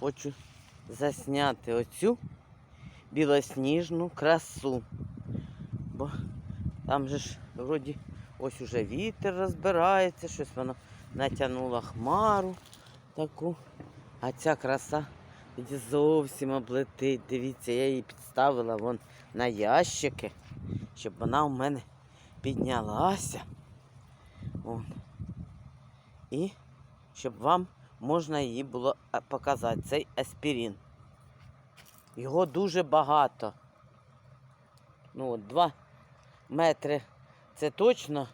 хочу засняти оцю білосніжну красу. Бо там же ж вроді ось уже вітер розбирається, щось воно натягнуло хмару таку. А ця краса тоді зовсім облетить. Дивіться, я її підставила вон на ящики, щоб вона у мене піднялася. Вон. І щоб вам можна її було е, показати. Цей аспірин. Його дуже багато. Ну, от, два метри. Це точно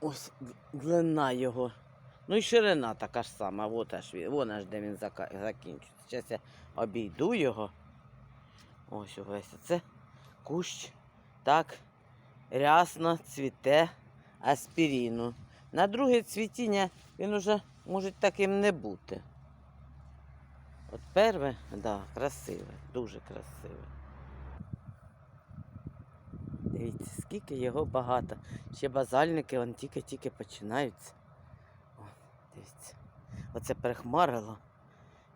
ось длина його. Ну і ширина така ж сама. От аж вон аж де він закінчується. Зараз я обійду його. Ось увесь. Це кущ так рясно цвіте аспіріну. На друге цвітіння він уже може таким не бути. От перше, да, красиве, дуже красиве. Дивіться, скільки його багато. Ще базальники вон тільки-тільки починаються. О, дивіться. Оце перехмарило.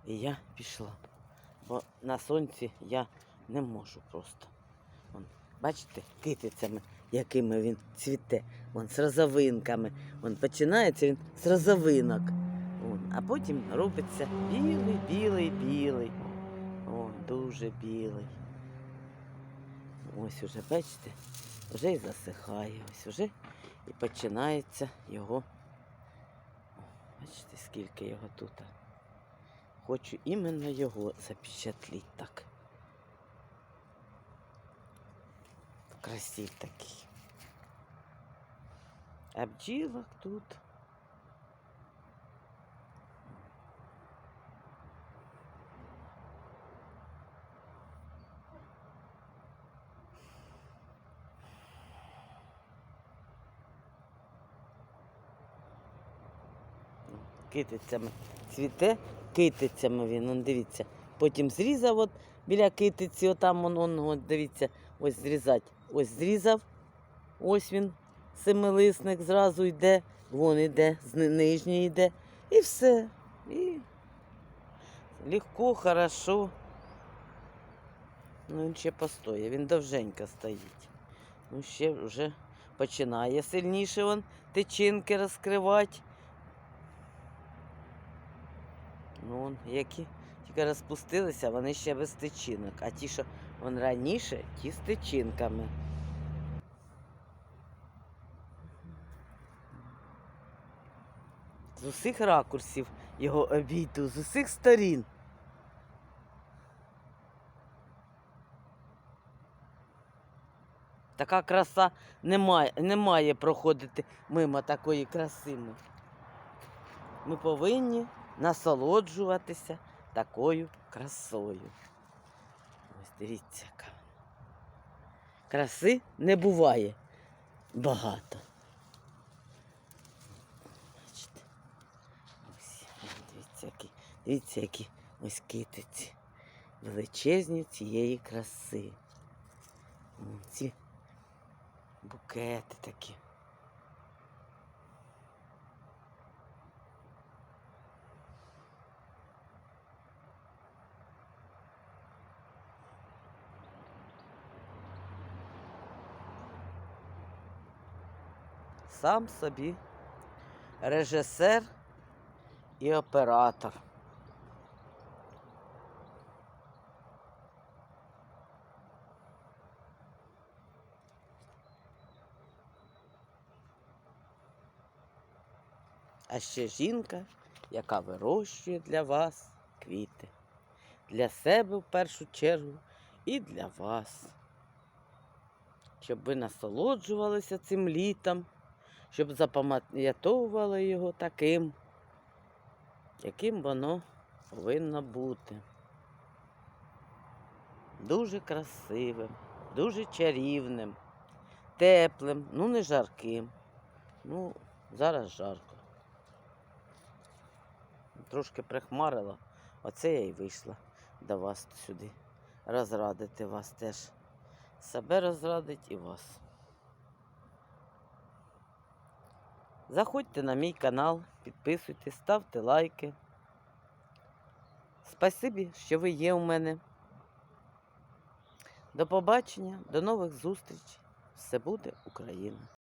І я пішла. Бо на сонці я не можу просто. Вон, бачите, китицями, якими він цвіте. Вон з розовинками. Вон починається він з розовинок. А потім робиться білий, білий, білий. О, дуже білий. Ось уже, бачите, вже і засихає. Ось уже і починається його. Бачите, скільки його тут. Хочу іменно його запечатліть так. Красив такий. А бджілок тут. Китицями цвіте, китицями він, он дивіться. Потім зрізав от біля китиці, отам он, он, от, дивіться, ось зрізати. Ось зрізав, ось він, семилисник зразу йде, вон йде, нижній йде. І все. І легко, хорошо. Ну, він ще постоє, він довженько стоїть. Ну, ще вже починає сильніше он тичинки розкривати. Ну, он, які тільки розпустилися, вони ще без тичинок. А ті, що вон раніше, ті з тичинками. З усіх ракурсів його обійду, з усіх сторін. Така краса не має, не має проходити мимо такої краси. Ми повинні насолоджуватися такою красою. Ось дивіться, яка. Краси не буває багато. Ось, дивіться, дивіться, які ось китиці. Величезні цієї краси. Ці букети такі. Сам собі режисер і оператор. А ще жінка, яка вирощує для вас квіти. Для себе в першу чергу і для вас. Щоб ви насолоджувалися цим літом, щоб запам'ятовували його таким, яким воно повинно бути. Дуже красивим, дуже чарівним, теплим, ну не жарким. Ну, зараз жарко. Трошки прихмарила, оце я й вийшла до вас сюди. Розрадити вас теж. Себе розрадить і вас. Заходьте на мій канал, підписуйтесь, ставте лайки. Спасибі, що ви є у мене. До побачення, до нових зустрічей. Все буде Україна!